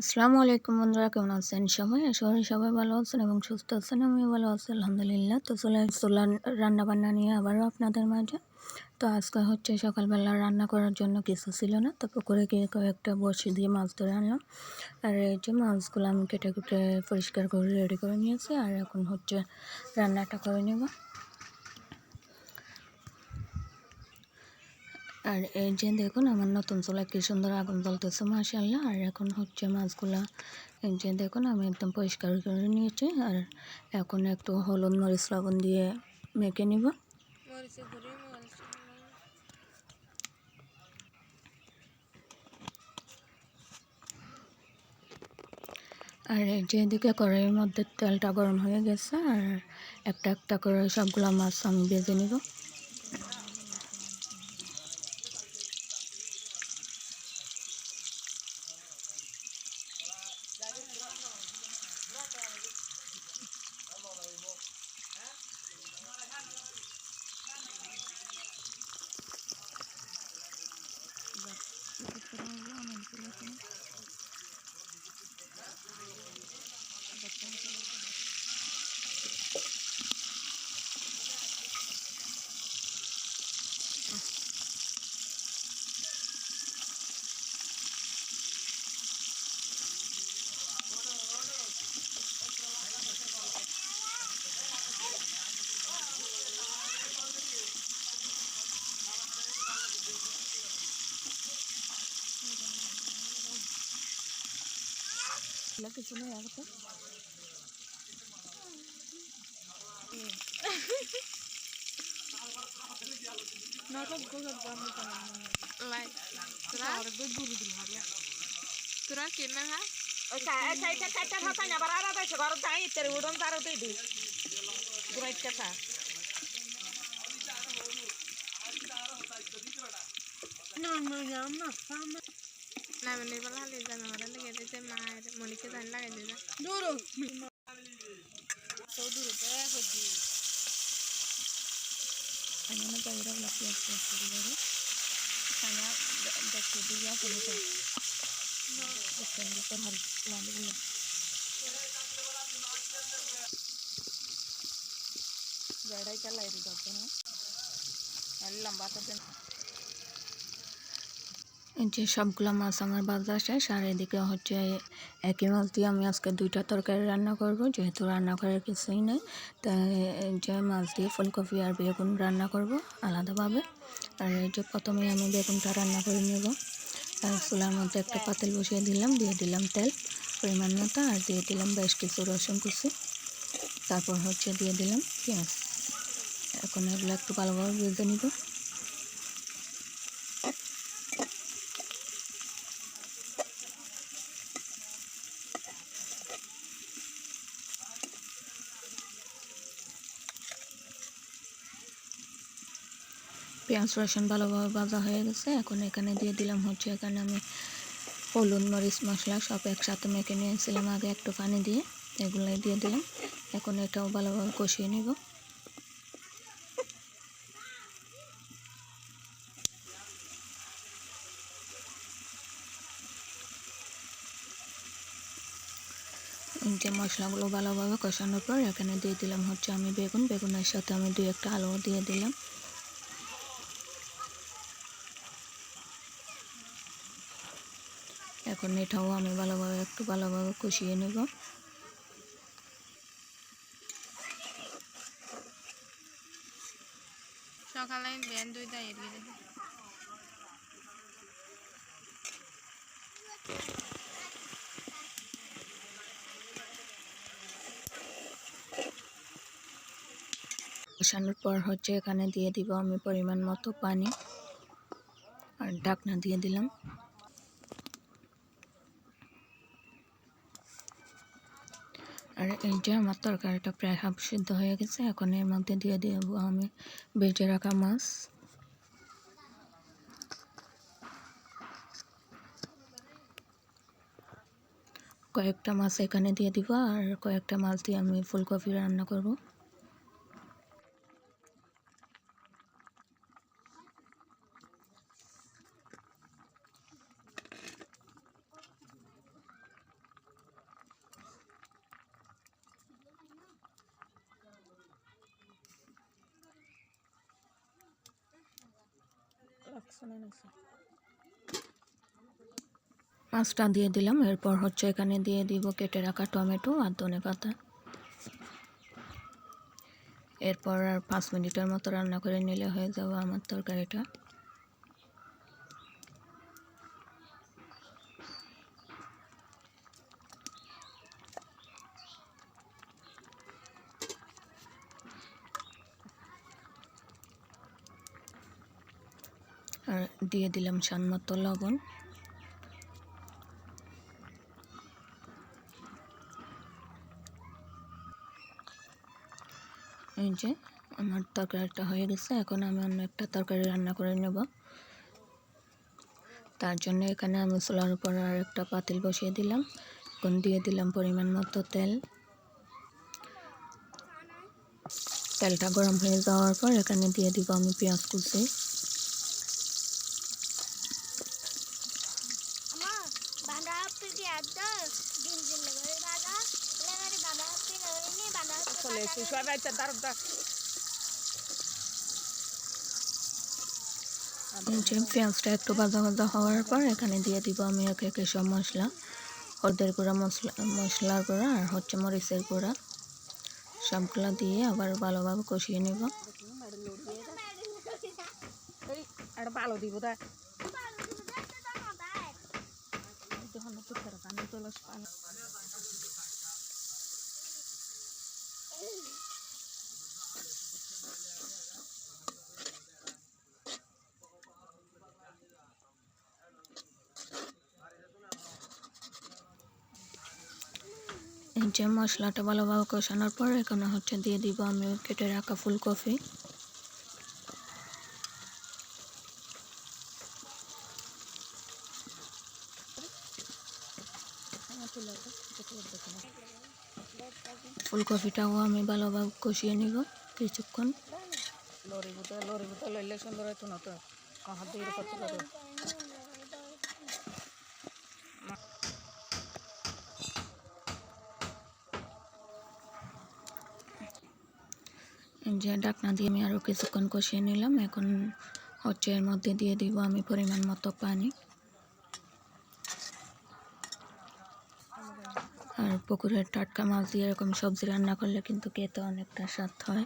আসসালামু আলাইকুম বন্ধুরা, কেমন আছেন সবাই? আশা সবাই ভালো আছেন এবং সুস্থ আছেন আমি ভালো আছি, আলহামদুলিল্লাহ। তো চলে চলে রান্না বান্না নিয়ে আবারও আপনাদের মাঝে। তো আজকে হচ্ছে সকালবেলা রান্না করার জন্য কিছু ছিল না, তো পুকুরে গিয়ে কয়েকটা বসে দিয়ে মাছ ধরে আনলাম। আর এই যে মাছগুলো আমি কেটে কেটে পরিষ্কার করে রেডি করে নিয়েছি, আর এখন হচ্ছে রান্নাটা করে নেব। আর এই যে দেখুন আমার নতুন চুলা কি সুন্দর আগুন জ্বলতেছে মাসাল্লাহ আর এখন হচ্ছে মাছগুলা এই যে দেখুন আমি একদম পরিষ্কার করে নিয়েছি। আর এখন একটু হলুদ মরিচ লবণ দিয়ে মেখে নিব। আর এই যে এদিকে কড়াইয়ের মধ্যে তেলটা গরম হয়ে গেছে। আর একটা একটা করে সবগুলো মাছ আমি বেজে নিব। কিছু নেই আগে লাই তোরা? কেনা হ্যাঁ সাইটা চারটা থাকা না আবার আলাদা আছে ঘর তাই তেরে উড়ন তার তুই দি বুড়াইট কথা না না না না না মানে বলা হলে জানা মারা লেগে দিতে মায়ের मोनिके ठंडा कर देना दूर चौदह रुपये होगी അങ്ങനെ പൗരം വൃത്തിയാക്കി വെച്ചിട്ടുള്ളത് കന ദക്ഷിയ സമയത്ത് ചിക്കൻ ചിക്കൻ ഹരിക്കാണ്ട് പോയി ജടയ്ക്കല്ലായിരുന്നു അപ്പം എല്ലാം പാത്രത്തിന് যে সবগুলো মাছ আমার বাজার শেষ, আর এদিকে হচ্ছে একই মাছ দিয়ে আমি আজকে দুইটা তরকারি রান্না করব, যেহেতু রান্না করার কিছুই নেই। তাই যে মাছ দিয়ে ফুলকপি আর বেগুন রান্না করব আলাদাভাবে। আর এই যে প্রথমে আমি বেগুনটা রান্না করে নেব। আর চুলার মধ্যে একটা পাতিল বসিয়ে দিলাম, দিয়ে দিলাম তেল পরিমাণ মতো, আর দিয়ে দিলাম বেশ কিছু রসুন কুচি। তারপর হচ্ছে দিয়ে দিলাম পেঁয়াজ। এখন এগুলো একটু ভালোভাবে ভেজে নিব। পেঁয়াজ রসুন ভালোভাবে ভাজা হয়ে গেছে। এখন এখানে দিয়ে দিলাম হচ্ছে এখানে আমি হলুদ, মরিচ, মশলা সব একসাথে মেখে নিয়েছিলাম আগে একটু পানি দিয়ে। এগুলোই দিয়ে দিলাম। এখন এটাও ভালোভাবে কষিয়ে নিব। যে মশলাগুলো ভালোভাবে কষানোর পর এখানে দিয়ে দিলাম হচ্ছে আমি বেগুন। বেগুনের সাথে আমি দুই একটা আলু দিয়ে দিলাম। এখন এটাও আমি ভালোভাবে একটু ভালোভাবে কষিয়ে নেব। সকালে ব্যান দুইটা এড়িয়ে দেবে কষানোর পর হচ্ছে এখানে দিয়ে দিব আমি পরিমাণ মতো পানি। আর ঢাকনা দিয়ে দিলাম। আর এই যে আমার তরকারিটা প্রায় হাফ সিদ্ধ হয়ে গেছে, এখন এর মধ্যে দিয়ে দেবো আমি বেজে রাখা মাছ। কয়েকটা মাছ এখানে দিয়ে দিব, আর কয়েকটা মাছ দিয়ে আমি ফুলকপি রান্না করব। মাছটা দিয়ে দিলাম, এরপর হচ্ছে এখানে দিয়ে দিব কেটে রাখা টমেটো আর ধনে পাতা। এরপর আর পাঁচ মিনিটের মতো রান্না করে নিলে হয়ে যাবে আমার তরকারিটা। আর দিয়ে দিলাম স্বাদ মতো লবণ। এই যে আমার তরকারিটা হয়ে গেছে, এখন আমি অন্য একটা তরকারি রান্না করে নেব। তার জন্য এখানে আমি চুলার উপর আর একটা পাতিল বসিয়ে দিলাম। এখন দিয়ে দিলাম পরিমাণ মতো তেল। তেলটা গরম হয়ে যাওয়ার পর এখানে দিয়ে দিব আমি পেঁয়াজ কুচি। চলে এসে সবাই দাঁড় যে পেঁয়াজটা একটু ভাজা ভাজা হওয়ার পর এখানে দিয়ে দিব আমি একে একে সব মশলা। হলদের গুঁড়া মশলা মশলার গুঁড়া আর হচ্ছে মরিচের গুঁড়া। সবগুলো দিয়ে আবার ভালোভাবে কষিয়ে নেব। ভালো দিব তা এই যে মশলাটা ভালোভাবে কষানোর পর এখানে হচ্ছে দিয়ে দিব আমি কেটে রাখা ফুলকপি। ফুলকপিটাও আমি ভালোভাবে কষিয়ে নিব কিছুক্ষণ। লরি বুতে লরি বুতে লইলে সুন্দর হইতো না তো। হাত দিয়ে করতে পারো। যে ডাকনা দিয়ে আমি আরও কিছুক্ষণ কষিয়ে নিলাম। এখন হচ্ছে এর মধ্যে দিয়ে দিব আমি পরিমাণ মতো পানি। আর পুকুরের টাটকা মাছ দিয়ে এরকম সবজি রান্না করলে কিন্তু খেতে অনেকটা স্বাদ হয়।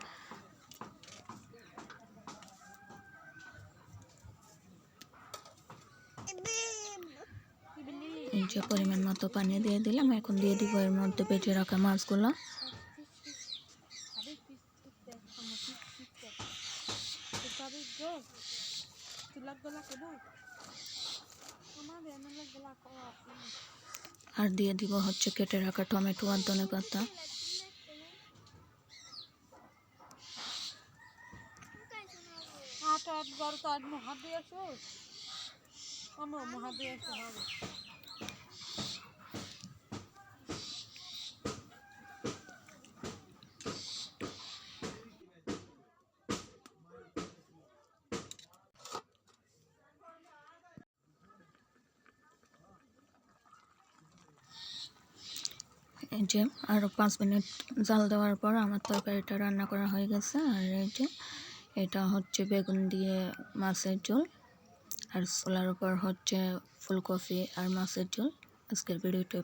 এই যে পরিমাণ মতো পানি দিয়ে দিলাম, এখন দিয়ে দিব এর মধ্যে বেটে রাখা মাছগুলো। আর দিয়ে দিব হচ্ছে কেটে রাখা টমেটো আর ধনে পাতা। আট আট বারো আমার মহাদেশ হবে। এই যে আরও পাঁচ মিনিট জাল দেওয়ার পর আমার তরকারিটা রান্না করা হয়ে গেছে। আর এই যে এটা হচ্ছে বেগুন দিয়ে মাছের ঝোল। আর ছোলার উপর হচ্ছে ফুলকপি আর মাছের ঝোল। আজকের ভিডিওটা।